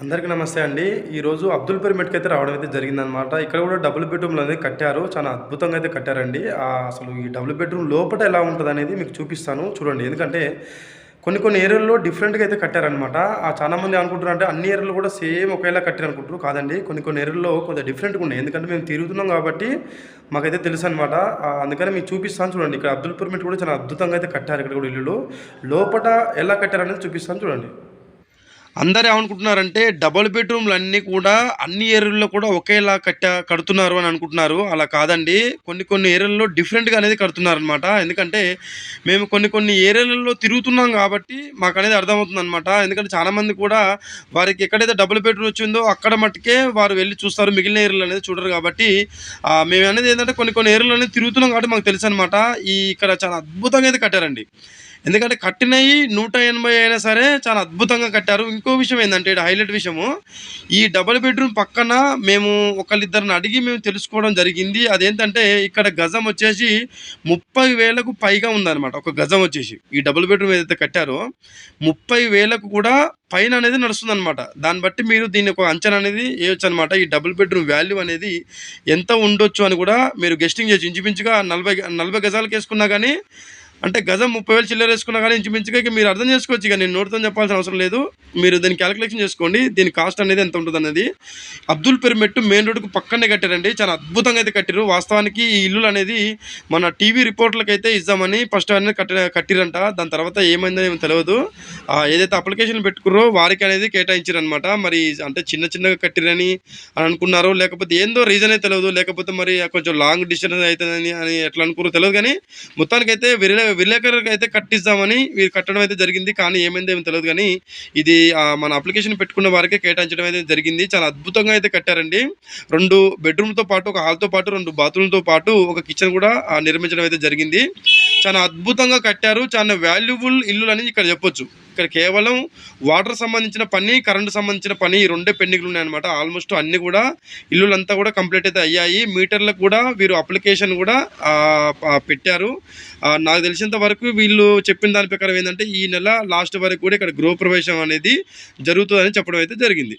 అందరికీ నమస్తే అండి. ఈరోజు అబ్దుల్ పిరమిడ్కి అయితే రావడం అయితే జరిగిందనమాట ఇక్కడ కూడా డబుల్ బెడ్రూమ్లు అనేది కట్టారు. చాలా అద్భుతంగా అయితే కట్టారండి. అసలు ఈ డబుల్ బెడ్రూమ్ లోపల ఎలా ఉంటుంది అనేది మీకు చూపిస్తాను. చూడండి. ఎందుకంటే కొన్ని కొన్ని ఏరియాల్లో డిఫరెంట్గా అయితే కట్టారనమాట చాలామంది చాలా మంది అనుకుంటున్నారు అంటే అన్ని ఏరియాలు కూడా సేమ్ ఒకేలా కట్టారు అనుకుంటారు కాదండి. కొన్ని కొన్ని ఏరియాల్లో కొంచెం డిఫరెంట్గా ఉన్నాయి. ఎందుకంటే మేము తిరుగుతున్నాం కాబట్టి మాకైతే తెలుసు అనమాట అందుకని మీకు చూపిస్తాను చూడండి. ఇక్కడ అబ్దుల్ పిరమిడ్ కూడా చాలా అద్భుతంగా అయితే కట్టారు ఇక్కడ కూడా ఇల్లు లోపల ఎలా కట్టారనేది చూపిస్తాను చూడండి. అందరు ఏమనుకుంటున్నారంటే డబుల్ బెడ్రూమ్లు అన్నీ కూడా అన్ని ఏరియాల్లో కూడా ఒకేలా కట్ట కడుతున్నారు అని అనుకుంటున్నారు. అలా కాదండి. కొన్ని కొన్ని ఏరియాల్లో డిఫరెంట్గా అనేది కడుతున్నారు అనమాట ఎందుకంటే మేము కొన్ని కొన్ని ఏరియాలలో తిరుగుతున్నాం కాబట్టి మాకు అనేది అర్థమవుతుంది అనమాట ఎందుకంటే చాలామంది కూడా వారికి ఎక్కడైతే డబుల్ బెడ్రూమ్ వచ్చిందో అక్కడ మట్టుకే వారు వెళ్ళి చూస్తారు. మిగిలిన ఏరియాలు అనేది చూడరు కాబట్టి మేము అనేది ఏంటంటే కొన్ని కొన్ని ఏరియాలు అనేది తిరుగుతున్నాం కాబట్టి మాకు తెలుసు అనమాట ఈ ఇక్కడ చాలా అద్భుతంగా అయితే కట్టారండి. ఎందుకంటే కట్టినవి నూట ఎనభై అయినా సరే చాలా అద్భుతంగా కట్టారు. ఇంకో విషయం ఏంటంటే ఈడ హైలైట్ విషయము ఈ డబుల్ బెడ్రూమ్ పక్కన మేము ఒకళ్ళిద్దరిని అడిగి మేము తెలుసుకోవడం జరిగింది. అదేంటంటే ఇక్కడ గజం వచ్చేసి ముప్పై వేలకు పైగా ఉందన్నమాట. ఒక గజం వచ్చేసి ఈ డబుల్ బెడ్రూమ్ ఏదైతే కట్టారో ముప్పై వేలకు కూడా పైన అనేది నడుస్తుంది అనమాట దాన్ని బట్టి మీరు దీన్ని ఒక అంచనా అనేది వేయొచ్చు అనమాట ఈ డబుల్ బెడ్రూమ్ వాల్యూ అనేది ఎంత ఉండొచ్చు అని కూడా మీరు గెస్టింగ్ చేసి ఇంచుమించుగా నలభై నలభై గజాలకు వేసుకున్నా కానీ అంటే గజం ముప్పై వేలు చిల్లర వేసుకున్నా కానీ ఇంచుమించుగా మీరు అర్థం చేసుకోవచ్చు ఇక నేను నోటితో చెప్పాల్సిన అవసరం లేదు. మీరు దీన్ని క్యాలిక్యులేషన్ చేసుకోండి. దీని కాస్ట్ అనేది ఎంత ఉంటుంది అనేది అబ్దుల్ పిరమిడ్ మెయిన్ రోడ్కు పక్కనే కట్టారండి. చాలా అద్భుతంగా అయితే కట్టారు వాస్తవానికి ఈ ఇల్లులు అనేది మన టీవీ రిపోర్ట్లకు అయితే ఇద్దామని ఫస్ట్ అనేది కట్ట కట్టిరంట దాని తర్వాత ఏమైందో ఏమో తెలియదు ఏదైతే అప్లికేషన్ పెట్టుకురో వారికి అనేది కేటాయించారనమాట మరి అంటే చిన్న చిన్నగా కట్టిరని అని అనుకున్నారో లేకపోతే ఏందో రీజన్ అయితే తెలియదు లేకపోతే మరి కొంచెం లాంగ్ డిస్టెన్స్ అవుతుందని అని ఎట్లా అనుకున్నారో తెలియదు కానీ మొత్తానికైతే వేరే విలేకరులకు అయితే కట్టిస్తామని వీరు కట్టడం అయితే జరిగింది. కానీ ఏమైంది ఏమి తెలియదు. కానీ ఇది ఆ, మన అప్లికేషన్ పెట్టుకున్న వారికే కేటాయించడం అయితే జరిగింది. చాలా అద్భుతంగా అయితే కట్టారండి. రెండు బెడ్రూమ్తో పాటు ఒక హాల్తో పాటు రెండు బాత్రూమ్తో పాటు ఒక కిచెన్ కూడా ఆ, నిర్మించడం అయితే జరిగింది. చాలా అద్భుతంగా కట్టారు. చాలా వాల్యుబుల్ ఇల్లు అని ఇక్కడ చెప్పొచ్చు. ఇక్కడ కేవలం వాటర్ సంబంధించిన పని కరెంటు సంబంధించిన పని ఈ రెండే పెండింగ్లు ఉన్నాయన్నమాట. ఆల్మోస్ట్ అన్నీ కూడా ఇల్లులంతా కూడా కంప్లీట్ అయితే అయ్యాయి. మీటర్లకు కూడా వీరు అప్లికేషన్ కూడా పెట్టారు. నాకు తెలిసినంత వరకు వీళ్ళు చెప్పిన దాని ప్రకారం ఏంటంటే ఈ నెల లాస్ట్ వరకు కూడా ఇక్కడ గృహప్రవేశం అనేది జరుగుతుందని చెప్పడం అయితే జరిగింది.